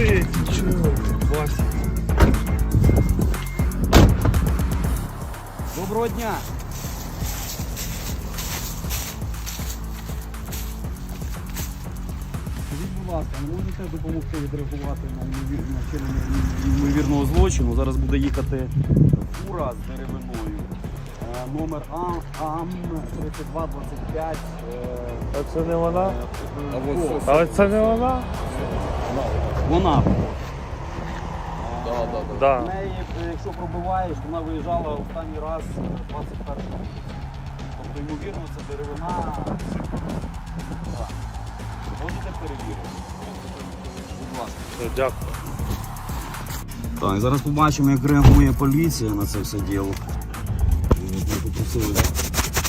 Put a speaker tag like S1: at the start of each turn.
S1: Ти чого? Вася. Доброго дня! Скажіть, будь ласка, можете допомогти відреагувати на ймовірного злочину. Зараз буде їхати фура з деревиною. Е, номер АМ3225. Е,
S2: а це не вона?
S1: Е,
S2: а це не вона?
S1: Вона.
S3: Да, да, да.
S2: Да.
S1: В неї, е, якщо пробиваєш, вона виїжджала останній раз е, 21 Тобто, ймовірно, це деревина. Так. Можете перевірити? Будь ласка.
S2: Все, Дякую.
S1: Так, зараз побачимо, як реагує поліція на це все діло. Ми попросили